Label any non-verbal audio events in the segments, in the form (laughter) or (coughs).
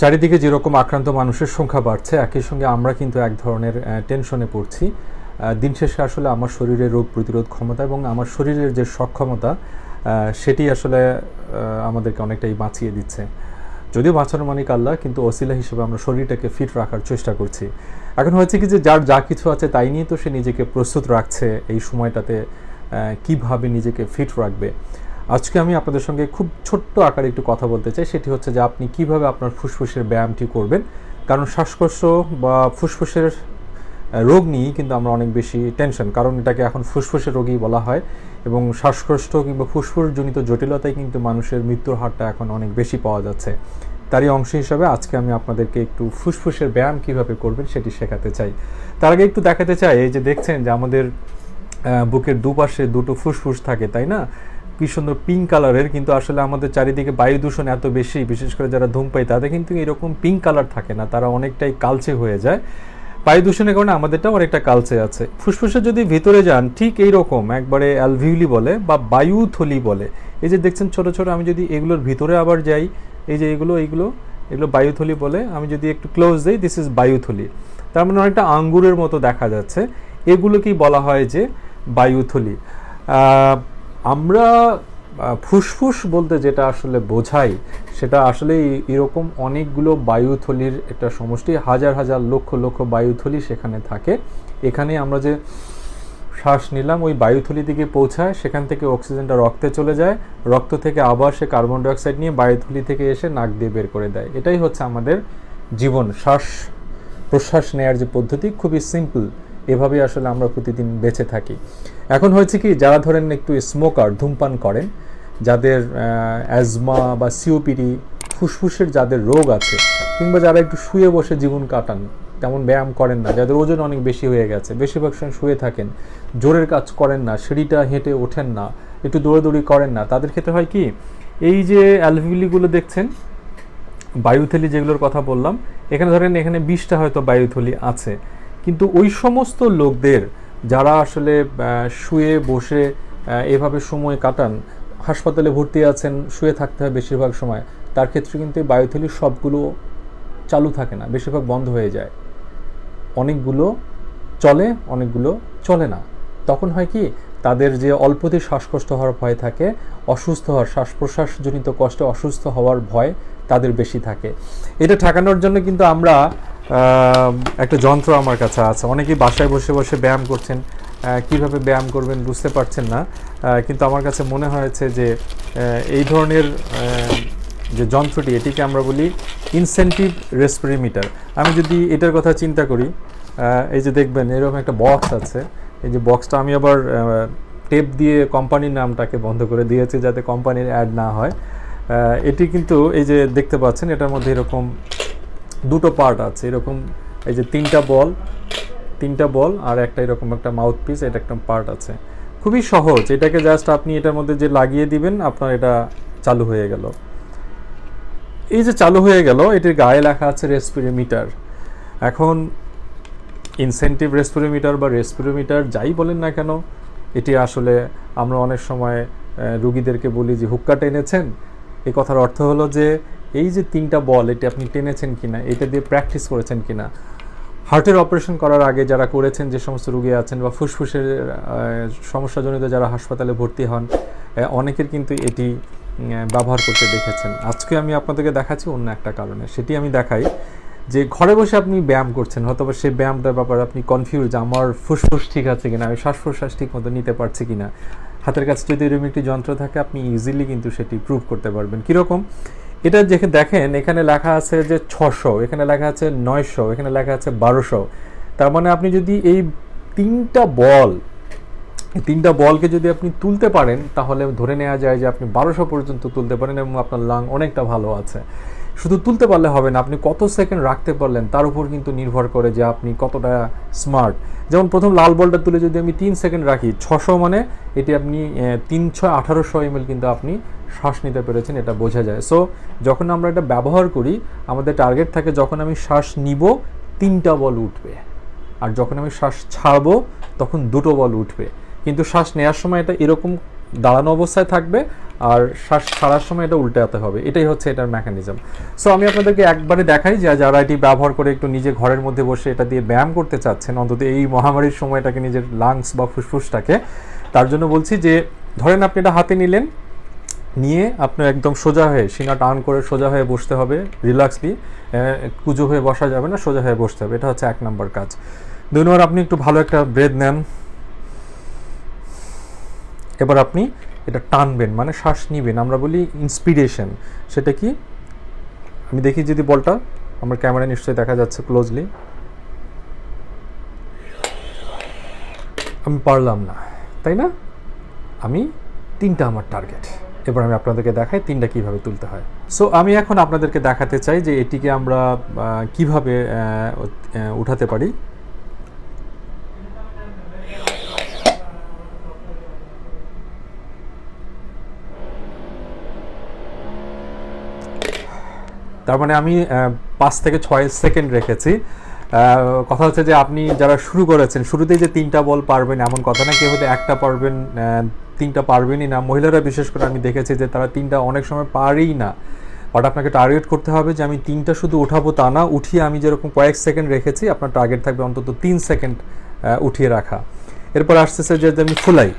চারিদিকে যেরকম আক্রান্ত মানুষের সংখ্যা বাড়ছে, একই সঙ্গে আমরা কিন্তু এক ধরনের টেনশনে পড়ছি। দিন শেষে আসলে আমার শরীরের রোগ প্রতিরোধ ক্ষমতা এবং আমার শরীরের যে সক্ষমতা সেটি আসলে আমাদেরকে অনেকটাই বাঁচিয়ে দিচ্ছে। যদিও বাঁচানো মানিক আল্লাহ, কিন্তু অসিলা হিসেবে আমরা শরীরটাকে ফিট রাখার চেষ্টা করছি। এখন হয়েছে কি যে যার যা কিছু আছে তাই নিয়ে তো সে নিজেকে প্রস্তুত রাখছে এই সময়টাতে কীভাবে নিজেকে ফিট রাখবে। আজকে আমি আপনাদের সঙ্গে খুব ছোট্ট আকারে একটু কথা বলতে চাই। সেটি হচ্ছে যে আপনি কীভাবে আপনার ফুসফুসের ব্যায়ামটি করবেন? কারণ শ্বাসকষ্ট বা ফুসফুসের রোগ নিয়েই কিন্তু আমরা অনেক বেশি টেনশন, কারণ এটাকে এখন ফুসফুসের রোগই বলা হয় এবং শ্বাসকষ্ট কিংবা ফুসফুসজনিত জটিলতায় কিন্তু মানুষের মৃত্যুর হারটা এখন অনেক বেশি পাওয়া যাচ্ছে। তারই অংশ হিসাবে আজকে আমি আপনাদেরকে একটু ফুসফুসের ব্যায়াম কীভাবে করবেন সেটি শেখাতে চাই। তার আগে একটু দেখাতে চাই, এই যে দেখছেন যে আমাদের বুকের দুপাশে দুটো ফুসফুস থাকে, তাই না? কি সুন্দর পিঙ্ক কালারের কিন্তু আসলে আমাদের চারিদিকে বায়ু দূষণ এত বেশি, বিশেষ করে যারা ধূমপাই তাদের কিন্তু এরকম পিঙ্ক কালার থাকে না, তারা অনেকটাই কালচে হয়ে যায়। বায়ু দূষণের কারণে আমাদেরটাও অনেকটা কালচে আছে। ফুসফুসে যদি ভিতরে যান, ঠিক এই রকম একবারে অ্যালভিউলি বলে বা বায়ুথলি বলে। এই যে দেখছেন ছোট ছোট, আমি যদি এগুলোর ভিতরে আবার যাই, এই যে এগুলো, এইগুলো, এগুলো বায়ুথলি বলে, আমি যদি একটু ক্লোজ দিই দিস ইজ বায়ুথলি। তার মানে অনেকটা আঙ্গুরের মতো দেখা যাচ্ছে। এগুলোকেই বলা হয় যে বায়ুথলি। আমরা ফুসফুস বলতে যেটা আসলে বোঝাই, সেটা আসলে এরকম অনেকগুলো বায়ুথলির একটা সমষ্টি, হাজার হাজার লক্ষ লক্ষ বায়ুথলি সেখানে থাকে। এখানে আমরা যে শ্বাস নিলাম, ওই বায়ুথলি দিকে পৌঁছায়, সেখান থেকে অক্সিজেনটা রক্তে চলে যায়, রক্ত থেকে আবার সে কার্বন ডাইঅক্সাইড নিয়ে বায়ুথলি থেকে এসে নাক দিয়ে বের করে দেয়। এটাই হচ্ছে আমাদের জীবন, শ্বাস প্রশ্বাস নেয়ার যে পদ্ধতি, খুবই সিম্পল। এভাবেই আসলে আমরা প্রতিদিন বেঁচে থাকি। এখন হয়েছে কি, যারা ধরেন একটু স্মোকার ধূমপান করেন, যাদের অ্যাজমা বা সিওপিডি ফুসফুসের যাদের রোগ আছে, কিংবা যারা একটু শুয়ে বসে জীবন কাটান, তেমন ব্যায়াম করেন না, যাদের ওজন অনেক বেশি হয়ে গেছে, বেশিরভাগ সময় শুয়ে থাকেন, জোরের কাজ করেন না, সিঁড়িটা হেঁটে ওঠেন না, একটু দৌড়াদৌড়ি করেন না, তাদের ক্ষেত্রে হয় কি, এই যে অ্যালভিলিগুলো দেখছেন, বায়ুথলি যেগুলোর কথা বললাম, এখানে ধরেন এখানে বিশটা হয়তো বায়ুথলি আছে, কিন্তু ওই সমস্ত লোকদের যারা আসলে শুয়ে বসে এভাবে সময় কাটান, হাসপাতালে ভর্তি আছেন, শুয়ে থাকতে হয় বেশিরভাগ সময়, তার ক্ষেত্রে কিন্তু এই বায়ুথলি সবগুলো চালু থাকে না, বেশিরভাগ বন্ধ হয়ে যায়। অনেকগুলো চলে অনেকগুলো চলে না। তখন হয় কি, তাদের যে অল্পতে শ্বাসকষ্ট হওয়ার ভয় থাকে, অসুস্থ হওয়ার শ্বাস প্রশ্বাসজনিত কষ্টে অসুস্থ হওয়ার ভয় তাদের বেশি থাকে। এটা ঠেকানোর জন্য কিন্তু আমরা একটা যন্ত্র আমার কাছে আছে। অনেকেই বাসায় বসে বসে ব্যায়াম করছেন। কীভাবে ব্যায়াম করবেন বুঝতে পারছেন না। কিন্তু আমার কাছে মনে হয়েছে যে এই ধরনের যে যন্ত্রটি, এটিকে আমরা বলি ইনসেন্টিভ রেসপিরিমিটার আমি যদি এটার কথা চিন্তা করি এই যে দেখবেন এরকম একটা বক্স আছে। এই যে বক্সটা আমি আবার টেপ দিয়ে কোম্পানির নামটাকে বন্ধ করে দিয়েছি যাতে কোম্পানির অ্যাড না হয়। এটি কিন্তু এই যে দেখতে পাচ্ছেন, এটার মধ্যে এরকম দুটো পার্ট আছে। এরকম এই যে তিনটা বল তিনটা বল আর একটা এরকম একটা মাউথ পিস এটা একটা পার্ট আছে। খুবই সহজ। এটাকে জাস্ট আপনি এটার মধ্যে যে লাগিয়ে দিবেন, আপনার এটা চালু হয়ে গেল। এই যে চালু হয়ে গেল, এটির গায়ে লেখা আছে রেসপিরোমিটার এখন ইনসেন্টিভ রেসপিরোমিটার বা রেসপিরোমিটার যাই বলেন না কেন, এটি আসলে আমরা অনেক সময় রুগীদেরকে বলি যে, হুক্কা টেনেছেন? এই কথার অর্থ হলো যে, এই যে তিনটা বল, এটি আপনি টেনেছেন কিনা, এটা দিয়ে প্র্যাকটিস করেছেন কিনা? হার্টের অপারেশন করার আগে যারা করেছেন, যে সমস্ত রুগী আছেন বা ফুসফুসের সমস্যাজনিত যারা হাসপাতালে ভর্তি হন অনেকের কিন্তু এটি ব্যবহার করতে দেখেছেন। আজকে আমি আপনাদেরকে দেখাচ্ছি অন্য একটা কারণে। সেটি আমি দেখাই যে ঘরে বসে আপনি ব্যায়াম করছেন হয়তো সেই ব্যায়ামটার ব্যাপারে আপনি কনফিউজ আমার ফুসফুস ঠিক আছে কিনা, আমি শ্বাস প্রশ্বাস ঠিক মতো নিতে পারছি কিনা। হাতের কাছে যদি এরকম একটি যন্ত্র থাকে, আপনি ইজিলি কিন্তু সেটি প্রুভ করতে পারবেন। কীরকম? এটা দেখে, দেখেন, এখানে লেখা আছে যে ছশো, এখানে লেখা আছে নয়শো, এখানে লেখা আছে বারোশো। তার মানে আপনি যদি এই তিনটা বল তিনটা বলকে যদি আপনি তুলতে পারেন, তাহলে ধরে নেওয়া যায় যে আপনি বারোশো পর্যন্ত তুলতে পারেন এবং আপনার লাং অনেকটা ভালো আছে। শুধু তুলতে পারলে হবে না, আপনি কত সেকেন্ড রাখতে পারলেন, তার উপর কিন্তু নির্ভর করে যে আপনি কতটা স্মার্ট যেমন প্রথম লাল বলটা তুলে যদি আমি তিন সেকেন্ড রাখি, ছশো মানে এটি আপনি তিন ছয় আঠারোশো এমএল কিন্তু আপনি শ্বাস নিতে পেরেছেন, এটা বোঝা যায়। সো যখন আমরা এটা ব্যবহার করি, আমাদের টার্গেট থাকে যখন আমি শ্বাস নিব, তিনটা বল উঠবে। আর যখন আমি শ্বাস ছাড়বো, তখন দুটো বল উঠবে। কিন্তু শ্বাস নেওয়ার সময় এটা এরকম দাঁড়ানো অবস্থায় থাকবে আর শ্বাস ছাড়ার সময় এটা উল্টাতে হবে। এটাই হচ্ছে এটার মেকানিজম সো আমি আপনাদেরকে একবারে দেখাই যে যারা এটি ব্যবহার করে একটু নিজে ঘরের মধ্যে বসে এটা দিয়ে ব্যায়াম করতে চাচ্ছেন, অন্তত এই মহামারীর সময়টাকে নিজের লাংস বা ফুসফুসটাকে, তার জন্য বলছি যে ধরেন আপনি এটা হাতে নিলেন, নিয়ে আপনার একদম সোজা হয়ে সিনা টান করে সোজা হয়ে বসতে হবে রিল্যাক্সলি কুজো হয়ে বসা যাবে না, সোজা হয়ে বসতে হবে। এটা হচ্ছে এক নম্বর কাজ। দুই নম্বর, আপনি একটু ভালো একটা ব্রেথ নেন। এবার আপনি এটা টানবেন মানে শ্বাস নিবেন। আমরা বলি ইন্সপিরেশন সেটা কি? আমি দেখি যদি বলটা, আমার ক্যামেরা নিশ্চয়ই দেখা যাচ্ছে ক্লোজলি আমি পারলাম না, তাই না? আমি তিনটা আমার টার্গেট এবার আমি আপনাদেরকে দেখাই তিনটা কীভাবে তুলতে হয়। সো আমি এখন আপনাদেরকে দেখাতে চাই যে এটিকে আমরা কীভাবে উঠাতে পারি। তার মানে আমি পাঁচ থেকে ছয় সেকেন্ড রেখেছি। কথা হচ্ছে যে আপনি যারা শুরু করেছেন, শুরুতেই যে তিনটা বল পারবেন এমন কথা না, কেউ হয়তো একটা পারবেন তিনটা পারবেনই না। মহিলারা বিশেষ করে আমি দেখেছি যে তারা তিনটা অনেক সময় পারেই না। বাট আপনাকে টার্গেট করতে হবে যে আমি তিনটা শুধু উঠাবো তা না, উঠিয়ে আমি যেরকম কয়েক সেকেন্ড রেখেছি, আপনার টার্গেট থাকবে অন্তত তিন সেকেন্ড উঠিয়ে রাখা। এরপর আসতেছে যে আমি ফুলাই।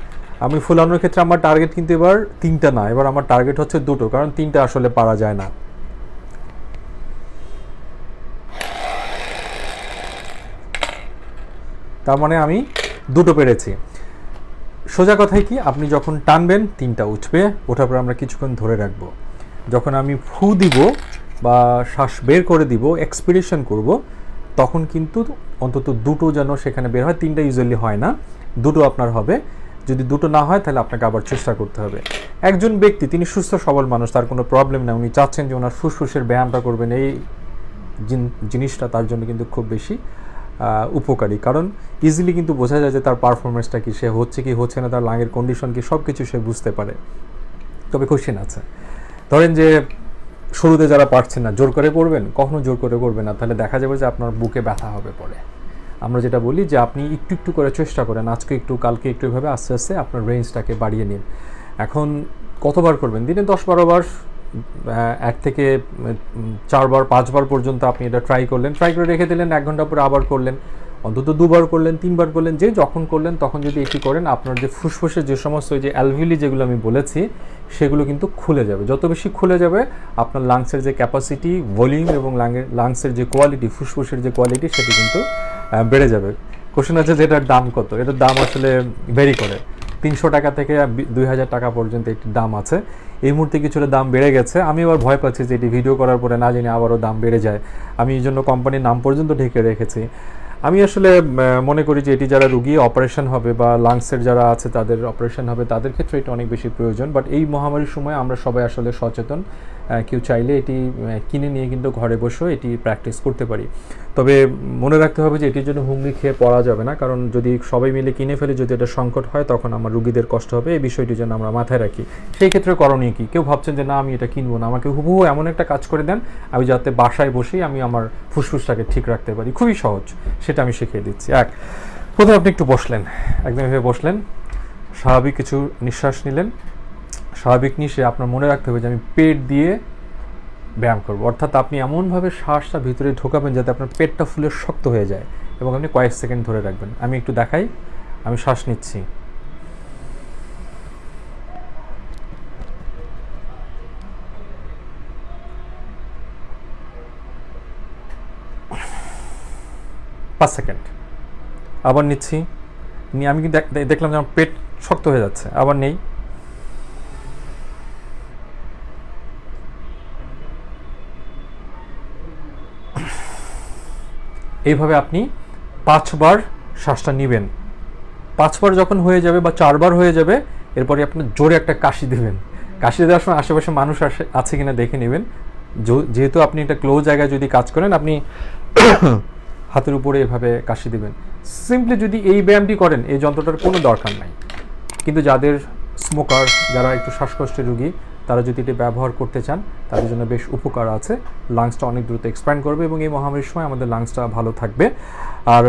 আমি ফুলানোর ক্ষেত্রে আমার টার্গেট কিন্তু এবার তিনটা না, এবার আমার টার্গেট হচ্ছে দুটো, কারণ তিনটা আসলে পারা যায় না। তার মানে আমি দুটো পেরেছি। সোজা কথায় কি, আপনি যখন টানবেন, তিনটা উঠবে। ওঠার পর আমরা কিছুক্ষণ ধরে রাখব। যখন আমি ফু দিব বা শ্বাস বের করে দিব এক্সপিরেশন করব, তখন কিন্তু অন্তত দুটো যেন সেখানে বের হয়। তিনটা ইউজুয়ালি হয় না। দুটো আপনার হবে। যদি দুটো না হয়, তাহলে আপনাকে আবার চেষ্টা করতে হবে। একজন ব্যক্তি, তিনি সুস্থ, সবল মানুষ, তার কোনো প্রবলেম না উনি চাচ্ছেন যে ওনার ফুসফুসের ব্যায়ামটা করবেন। এই জিনিসটা তার জন্য কিন্তু খুব বেশি উপকারী। কারণ ইজিলি কিন্তু বোঝা যায় যে তার পারফরমেন্সটা কি সে হচ্ছে কি হচ্ছে না তার লাঙের কন্ডিশন কি সব কিছু সে বুঝতে পারে। তবে কোশ্চেন আছে। ধরেন যে শুরুতে যারা পারছেন না জোর করে করবেন কখনো জোর করে করবেন না। তাহলে দেখা যাবে যে আপনার বুকে ব্যথা হবে পরে। আমরা যেটা বলি যে আপনি একটু একটু করে চেষ্টা করেন আজকে একটু কালকে একটু এভাবে আস্তে আস্তে আপনার রেঞ্জটাকে বাড়িয়ে নিন। এখন কতবার করবেন? দিনে দশ বারো বার আহ, এক থেকে চারবার, পাঁচবার পর্যন্ত আপনি এটা ট্রাই করলেন। ট্রাই করে রেখে দিলেন, এক ঘণ্টা পরে আবার করলেন, অন্তত দুবার করলেন, তিনবার করলেন, যে যখন করলেন, তখন যদি এটি করেন, আপনার যে ফুসফুসের যে সমস্ত যে অ্যালভিলি যেগুলো আমি বলেছি, সেগুলো কিন্তু খুলে যাবে। যত বেশি খুলে যাবে, আপনার লাংসের যে ক্যাপাসিটি ভলিউম এবং লাংসের যে কোয়ালিটি ফুসফুসের যে কোয়ালিটি সেটি কিন্তু বেড়ে যাবে। কোশ্চেন আছে যে এটার দাম কত? এটার দাম আসলে ভেরি করে। তিনশো টাকা থেকে দুই হাজার টাকা পর্যন্ত একটি দাম আছে। এই মুহূর্তে কিছুটা দাম বেড়ে গেছে। আমি আবার ভয় পাচ্ছি যে এটি ভিডিও করার পরে না জানি আবারও দাম বেড়ে যায়। আমি এই জন্য কোম্পানির নাম পর্যন্ত ঢেকে রেখেছি। আমি আসলে মনে করি যে এটি যারা রুগী অপারেশন হবে বা লাংসের যারা আছে, তাদের অপারেশন হবে, তাদের ক্ষেত্রে এটা অনেক বেশি প্রয়োজন। বাট এই মহামারীর সময় আমরা সবাই আসলে সচেতন। কেউ চাইলে এটি কিনে নিয়ে কিন্তু ঘরে বসেও এটি প্র্যাকটিস করতে পারি। তবে মনে রাখতে হবে যে এটির জন্য হুমড়ি খেয়ে পড়া যাবে না, কারণ যদি সবাই মিলে কিনে ফেলে, যদি এটা সংকট হয়, তখন আমার রুগীদের কষ্ট হবে। এই বিষয়টি যেন আমরা মাথায় রাখি। সেই ক্ষেত্রে করণীয় কি? কেউ ভাবছেন যে, না, আমি এটা কিনবো না। আমাকে হুবহু এমন একটা কাজ করে দেন, আমি যাতে বাসায় বসেই আমি আমার ফুসফুসটাকে ঠিক রাখতে পারি। খুবই সহজ, সেটা আমি শিখিয়ে দিচ্ছি। এক, প্রথমে আপনি একটু বসলেন। একদম এভাবে বসলেন। স্বাভাবিক কিছু নিঃশ্বাস নিলেন। স্বাভাবিক নিশে আপনার মনে রাখতে হবে যে আমি পেট দিয়ে ব্যায়াম করব। অর্থাৎ আপনি এমনভাবে শ্বাসটা ভিতরে ঢোকাবেন যাতে আপনার পেটটা ফুলে শক্ত হয়ে যায় এবং আপনি কয়েক সেকেন্ড ধরে রাখবেন। আমি একটু দেখাই, আমি শ্বাস নিচ্ছি। পাঁচ সেকেন্ড। আবার নিচ্ছি। নিয়ে আমি দেখলাম যে আমার পেট শক্ত হয়ে যাচ্ছে। আবার নেই। এইভাবে আপনি পাঁচবার শ্বাসটা নেবেন। পাঁচবার যখন হয়ে যাবে বা চারবার হয়ে যাবে, এরপরে আপনি জোরে একটা কাশি দেবেন। কাশি দেওয়ার সময় আশেপাশে মানুষ আসে, আছে কিনা দেখে নেবেন। যেহেতু আপনি একটা ক্লোজ জায়গায় যদি কাজ করেন, আপনি (coughs) হাতের উপরে এভাবে কাশি দেবেন। সিম্পলি যদি এই ব্যায়ামটি করেন, এই যন্ত্রটার কোনো দরকার নাই। কিন্তু যাদের স্মোকার যারা একটু শ্বাসকষ্টের রুগী তারা যদি এটি ব্যবহার করতে চান, তাদের জন্য বেশ উপকার আছে। লাংসটা অনেক দ্রুত এক্সপ্যান্ড করবে এবং এই মহামারীর সময় আমাদের লাংসটা ভালো থাকবে। আর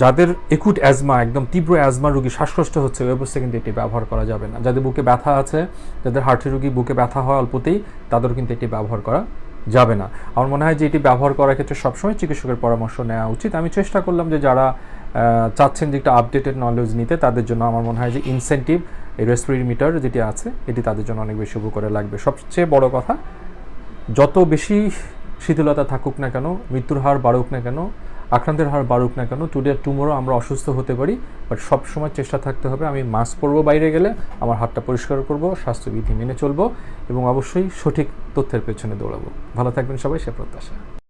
যাদের একুট অ্যাজমা একদম তীব্র অ্যাজমা রোগী শ্বাসকষ্ট হচ্ছে, ওই অবস্থায় কিন্তু এটি ব্যবহার করা যাবে না। যাদের বুকে ব্যথা আছে, যাদের হার্টের রোগী বুকে ব্যথা হয় অল্পতেই তাদের কিন্তু এটি ব্যবহার করা যাবে না। আমার মনে হয় যে এটি ব্যবহার করার ক্ষেত্রে সবসময় চিকিৎসকের পরামর্শ নেওয়া উচিত। আমি চেষ্টা করলাম যে যারা চাচ্ছেন যে একটা আপডেটেড নলেজ নিতে, তাদের জন্য আমার মনে হয় যে ইনসেন্টিভ এই রেসপিরেটরি মিটার যেটি আছে, এটি তাদের জন্য অনেক বেশি উপকারে লাগবে। সবচেয়ে বড় কথা, যত বেশি শিথিলতা থাকুক না কেন, মৃত্যুর হার বাড়ুক না কেন, আক্রান্তের হার বাড়ুক না কেন টুডে টুমোরো আমরা অসুস্থ হতে পারি বাট সব সময় চেষ্টা থাকতে হবে, আমি মাস্ক পরবো বাইরে গেলে, আমার হাতটা পরিষ্কার করব, স্বাস্থ্যবিধি মেনে চলবো, এবং অবশ্যই সঠিক তথ্যের পেছনে দৌড়াবো। ভালো থাকবেন সবাই, সে প্রত্যাশা।